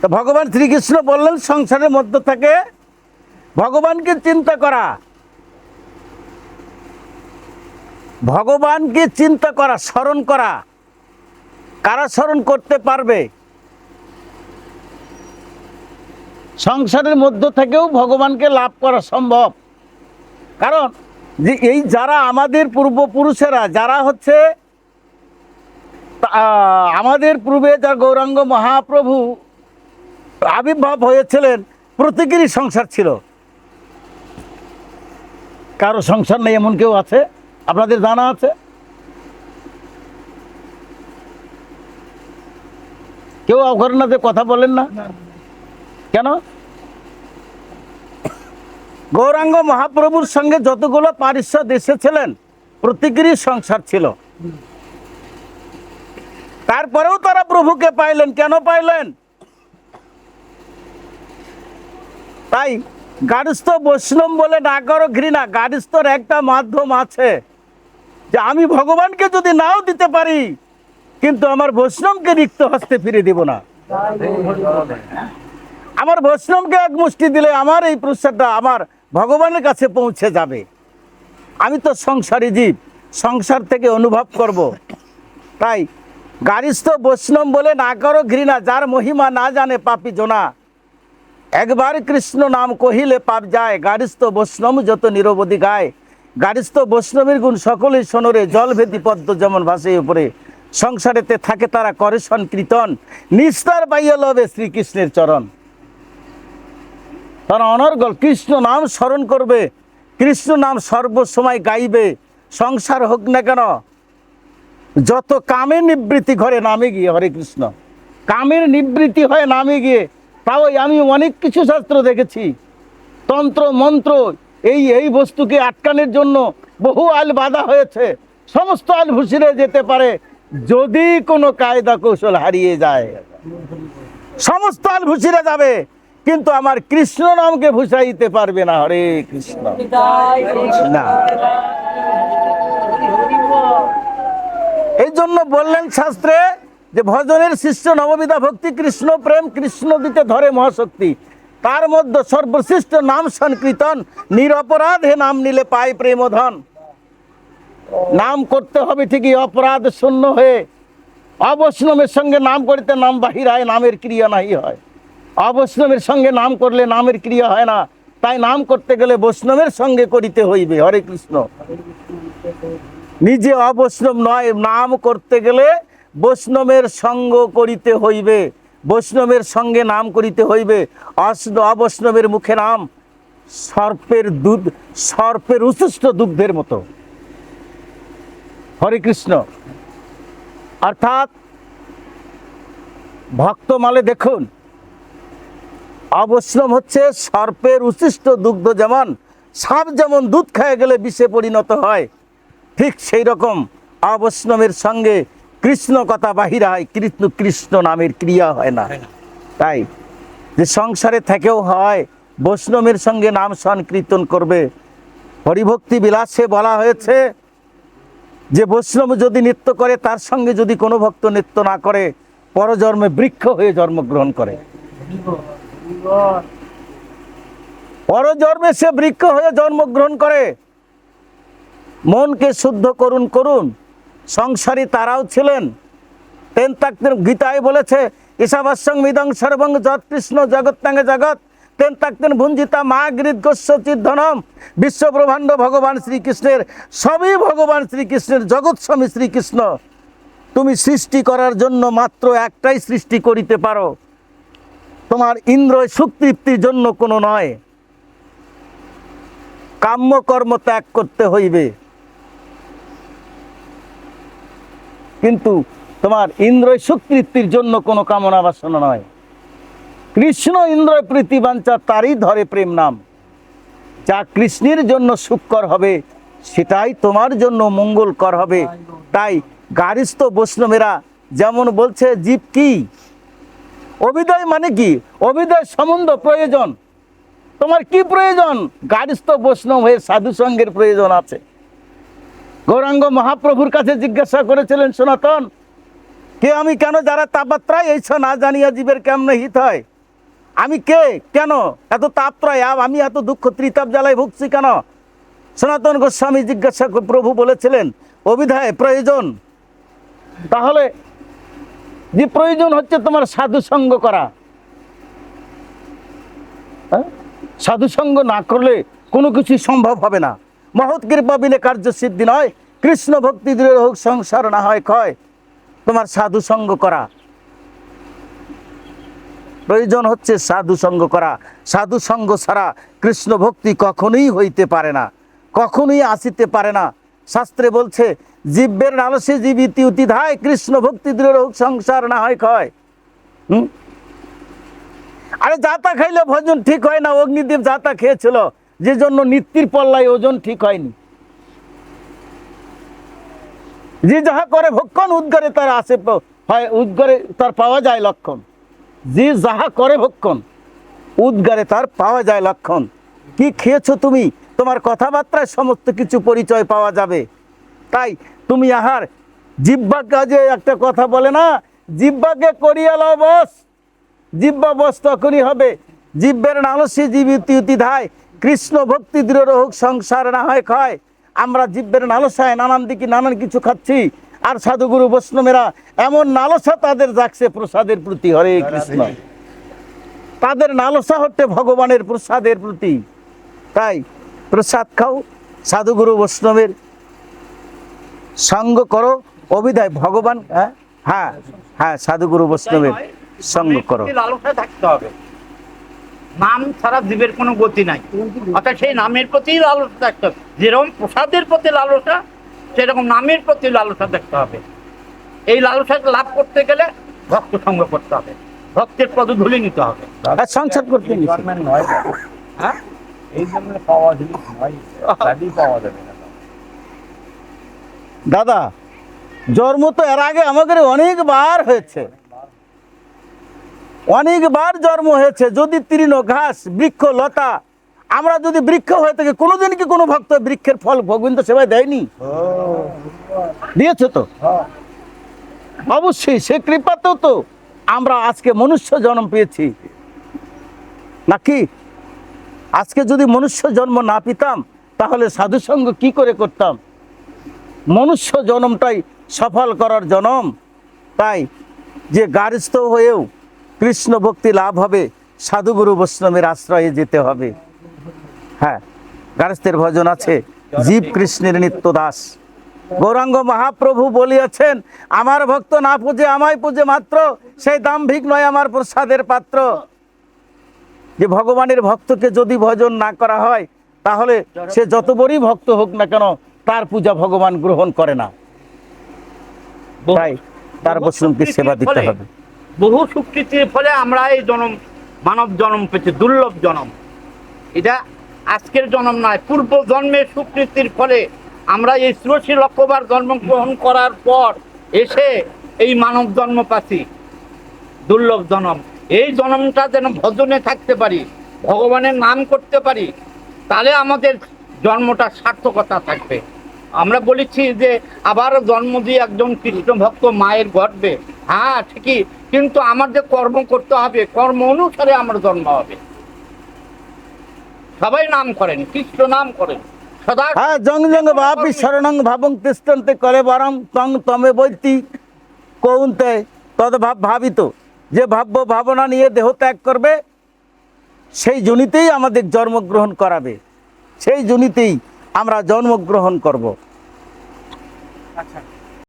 তো ভগবান শ্রীকৃষ্ণ বললেন, সংসারের মধ্য থেকে ভগবানকে চিন্তা করা। ভগবানকে চিন্তা করা, স্মরণ করা। কারা স্মরণ করতে পারবে? সংসারের মধ্য থেকেও ভগবানকে লাভ করা সম্ভব। কারণ যে এই যারা আমাদের পূর্বপুরুষেরা, যারা হচ্ছে আমাদের পূর্বে যা গৌরাঙ্গ মহাপ্রভু আবির্ভাব হয়েছিলেন, প্রত্যেকেরই সংসার ছিল। কারও সংসার নেই, এমন কেউ আছে? আপনাদের জানা আছে? কেউ অঘরনাথে কথা বলেন না? কেন? গৌরাঙ্গ মহাপ্রভুর সঙ্গে যতগুলো পারিষদ এসেছিলেন, প্রত্যেকেরই সংসার ছিল। তারপরেও তারা প্রভুকে পাইলেন। কেন পাইলেন? তাই গাড়িস্থ বৈষ্ণব বলে না করো ঘৃণা গাড়িস্থর একটা মাধ্যম আছে। যে আমি ভগবানকে যদি নাও দিতে পারি, কিন্তু আমার বৈষ্ণবকে রিক্ত হস্তে ফিরে দিব না। আমার বৈষ্ণবকে এক মুষ্টি দিলে আমার এই প্রসাদটা আমার ভগবানের কাছে পৌঁছে যাবে। আমি তো সংসারী জীব, সংসার থেকে অনুভব করব। তাই গারিস্থ বৈষ্ণব বলে না করো ঘৃণা, যার মহিমা না জানে পাপি জোনা। একবার কৃষ্ণ নাম কহিলে পাপ যায় গারিস্থ বৈষ্ণব যত নিরবধি গায়। গারিস্থ বৈষ্ণবের গুণ সকলেই সোনরে জল ভেদি পদ্ম যেমন ভাসে উপরে। সংসারেতে থাকে তারা করে কীর্তন নিস্তার পাইয়া লবে শ্রীকৃষ্ণের চরণ। তারা অনর্গল, কৃষ্ণ নাম স্মরণ করবে, কৃষ্ণ নাম সর্বসময় গাইবে। সংসার হোক না কেন, যত কামের নিবৃত্তি ঘরে নামে গিয়ে, হরে কৃষ্ণ। কামের নিবৃত্তি হয় নামে গিয়ে তাও আমি অনেক কিছু শাস্ত্র দেখেছি। তন্ত্র, মন্ত্র, এই এই বস্তুকে আটকানোর জন্য বহু আল বাধা হয়েছে। সমস্ত আল ভুসিরে যেতে পারে, যদি কোনো কায়দা কৌশল হারিয়ে যায়। সমস্ত আল ভুসিরে যাবে, কিন্তু আমার কৃষ্ণ নামকে ভুসাইতে পারবে না। হরে কৃষ্ণ। না। এই জন্য বললেন শাস্ত্রে যে ভজনের শিষ্য নববিধা ভক্তি কৃষ্ণ প্রেম কৃষ্ণ দিতে ধরে মহাশক্তি। তার মধ্যে সর্বশ্রেষ্ঠ নাম সংকীর্তন, নিরপরাধে নাম নিলে পায় প্রেমধন। নাম করতে হবে ঠিকই, অপরাধ শূন্য হয়ে। অবৈষ্ণবের সঙ্গে নাম করিতে নাম বাহির হয়, নামের ক্রিয়া নাই হয়। অবৈষ্ণবের সঙ্গে নাম করলে নামের ক্রিয়া হয় না, তাই নাম করতে গেলে বৈষ্ণবের সঙ্গে করিতে হইবে, হরে কৃষ্ণ। নিজে অবৈষ্ণব নয়, নাম করতে গেলে বৈষ্ণবের সঙ্গ করিতে হইবে, বৈষ্ণবের সঙ্গে নাম করিতে হইবে। অস- অবৈষ্ণবের মুখে নাম, সর্পের দুধ, সর্পের উচ্ছিষ্ট দুগ্ধের মতো। হরে কৃষ্ণ। অর্থাৎ ভক্তমালে দেখুন, অবৈষ্ণব হচ্ছে সর্পের উচ্ছিষ্ট দুগ্ধ যেমন, সাপ যেমন দুধ খেয়ে গেলে বিষে পরিণত হয়, ঠিক সেই রকম অবৈষ্ণবের সঙ্গে কৃষ্ণ কথা বাহির হয়, কৃষ্ণ কৃষ্ণ নামের ক্রিয়া হয় না। তাই যে সংসারে থেকেও হয়, বৈষ্ণবের সঙ্গে নাম সংকীর্তন করবে। হরিভক্তি বিলাসে বলা হয়েছে যে বৈষ্ণব যদি নৃত্য করে, তার সঙ্গে যদি কোনো ভক্ত নৃত্য না করে, পরজন্মে বৃক্ষ হয়ে জন্মগ্রহণ করে। পরজন্মে সে বৃক্ষ হয়ে জন্মগ্রহণ করে। মনকে শুদ্ধ করুন করুন। সংসারী তারাও ছিলেন। তেন তাকতের গীতায় বলেছে ঈশাবাস্যং মিদং সর্বং যৎ কৃষ্ণ জগৎ। তেন তাকতেন ভুঞ্জিতা মা গৃত গোস্ব চিদ্ধনম বিশ্বব্রহ্মাণ্ড ভগবান শ্রীকৃষ্ণের, সবই ভগবান শ্রীকৃষ্ণের, জগৎ স্বামী শ্রীকৃষ্ণ। তুমি সৃষ্টি করার জন্য মাত্র একটাই সৃষ্টি করিতে পারো। তোমার ইন্দ্র সুখ তৃপ্তির জন্য কোনো নয়। কাম্য কর্ম ত্যাগ করতে হইবে। কিন্তু তোমার ইন্দ্র সুতৃপ্তির জন্য কোনো কামনা বাসনা নয়। কৃষ্ণ ইন্দ্র প্রীতি বাঞ্ছা তারই ধরে প্রেম নাম। যা কৃষ্ণের জন্য সুখকর হবে, সেটাই তোমার জন্য মঙ্গলকর হবে। তাই গারিস্থ বৈষ্ণবেরা যেমন বলছে, জীব কি? অভিদয় মানে কি? অভিদয় সম্বন্ধ প্রয়োজন। তোমার কি প্রয়োজন? গারিস্থ বৈষ্ণব হয়ে সাধু সঙ্গের প্রয়োজন আছে। গৌরাঙ্গ মহাপ্রভুর কাছে জিজ্ঞাসা করেছিলেন, সনাতন, কে আমি কেন যারা তাপমাত্রায় এইছ না জানিয়া জীবের কেমনে হিত হয়? আমি কে? কেন? এত তাপত্রয় আমি এত দুঃখ ত্রিতাপ জ্বালায় ভুগছি কেন? সনাতন গোস্বামী জিজ্ঞাসা প্রভু বলেছিলেন অভিধায় প্রয়োজন। তাহলে যে প্রয়োজন হচ্ছে তোমার সাধু সঙ্গ করা। হ্যাঁ? সাধু সঙ্গ না করলে কোনো কিছু সম্ভব হবে না। মহৎ কৃপা বিনে কার্য সিদ্ধি নয়। কৃষ্ণ ভক্তি দৃঢ় হোক সংসার না হয় ক্ষয়। তোমার সাধু সঙ্গ করা। প্রয়োজন হচ্ছে সাধু সঙ্গ করা। সাধু সঙ্গ ছাড়া কৃষ্ণ ভক্তি কখনোই হইতে পারে না। কখনোই আসিতে পারে না। শাস্ত্রে বলছে জীবের লালসে জীবিতি অতি ধায় কৃষ্ণ ভক্তি দৃঢ় হোক সংসার না হয় ক্ষয়। হুম? আরে যাতা খাইলে ভোজন ঠিক হয় না। অগ্নিদেব যাতা খেয়েছিল। যে জন্য নিত্যির পল্লায় ওজন ঠিক হয়নি। যে যাহা করে ভক্ষণ, উদ্গারে তার আসে হয়, উদ্গারে তার পাওয়া যায় লক্ষণ। যে যাহা করে ভক্ষণ, উদ্গারে তার পাওয়া যায় লক্ষণ। কি খেয়েছো তুমি? তোমার কথাবার্তায় সমস্ত কিছু পরিচয় পাওয়া যাবে। তাই তুমি আহার জিব্বা কাজে একটা কথা বলে না জিব্বাকে করিয়া লও বস। জিব্বা বস তখনই হবে। জিব্বের নালসী জীবিতি ধায় কৃষ্ণ ভক্তি দৃঢ় হোক সংসার না হয় ক্ষয় আমরা জিব্বের নালসায় নানান দিকে নানান কিছু খাচ্ছি। আর সাধুগুরু বৈষ্ণবেরা এমন নালসা তাদের জাগছে প্রসাদের প্রতি হরে কৃষ্ণ। তাদের নালসা হচ্ছে ভগবানের প্রসাদের প্রতি। তাই প্রসাদ খাও সাধুগুরু বৈষ্ণবের সঙ্গ করো। অভিধায় ভগবান হ্যাঁ? হ্যাঁ হ্যাঁ সাধুগুরু বৈষ্ণবের সঙ্গ করো প্রতি লালসা থাকতে হবে নাম ছাড়া জীবের কোনো গতি নাই। অর্থাৎ সেই নামের প্রতি লালসা থাকতে হবে। যেরকম প্রসাদের প্রতি লালসা সেরকম নামের প্রতি লালসা দেখতে হবে। এই লালসাকে লাভ করতে গেলে ভক্ত সঙ্গ করতে হবে। ভক্তের পদধূলি নিতে হবে। সংসার করতে নয় হ্যাঁ? এই জন্য পাওয়া জিনিস নয়। পাওয়া যাবে না। দাদা জন্ম তো এর আগে আমাদের অনেকবার হয়েছে। অনেকবার জন্ম হয়েছে, যদি তৃণ ঘাস, বৃক্ষ, লতা, আমরা যদি বৃক্ষ হয়ে থাকি, কোনোদিন কি কোনো ভক্ত বৃক্ষের ফল ভগবিন্দ সেবায় দেয়নি? দিয়েছে তো? অবশ্যই, সে কৃপাতেও তো আমরা আজকে মনুষ্য জন্ম পেয়েছি। নাকি? আজকে যদি মনুষ্য জন্ম না পেতাম, তাহলে সাধুসঙ্গ কি করে করতাম? মনুষ্য জনমটাই সফল করার জনম। তাই যে গার্হস্থ হয়েও কৃষ্ণ ভক্তি লাভ হবে, সাধুগুরু বৈষ্ণবের আশ্রয়ে যেতে হবে। হ্যাঁ গার্হস্থের ভজন আছে, জীব কৃষ্ণের নিত্য দাস গৌরাঙ্গ মহাপ্রভু বলিয়াছেন, আমার ভক্ত না পুজে আমায় পুজে মাত্র, সেই দাম্ভিক নয় আমার প্রসাদের পাত্র। যে ভগবানের ভক্তকে যদি ভজন না করা হয়, তাহলে সে যত বড়ই ভক্ত হোক না কেন, তার পূজা ভগবান গ্রহণ করে না। তাই তার বৈষ্ণবকে সেবা দিতে হবে। বহু সুকৃতির ফলে আমরা এই জনম, মানব জনম পেয়েছি, দুর্লভ জনম। এটা আজকের জনম নয়, পূর্ব জন্মের সুকৃতির ফলে আমরা এই ষোলশি লক্ষবার জন্মগ্রহণ করার পর এসে এই মানব জন্ম পাচ্ছি, দুর্লভ জনম। এই জনমটা যেন ভজনে থাকতে পারি, ভগবানের নাম করতে পারি, তাহলে আমাদের জন্মটা সার্থকতা থাকবে। আমরা বলেছি যে আবার জন্ম দিয়ে একজন কৃষ্ণ ভক্ত মায়ের ঘটবে হ্যাঁ ঠিকই কিন্তু আমার যে কর্ম করতে হবে কর্ম অনুসারে আমার জন্ম হবে। সবাই নাম করেন কৃষ্ণ নাম করেন। হ্যাঁ জং জং ভাবি শরণং ভাবং তিষ্ঠন্তে করে বরং তং তমে বৈতি কৌন্তে তদ ভাব ভাবিত। যে ভাব্য ভাবনা নিয়ে দেহ ত্যাগ করবে সেই জনিতেই আমাদের জন্মগ্রহণ করাবে। সেই জনিতেই আমরা জন্মগ্রহণ করব। আচ্ছা।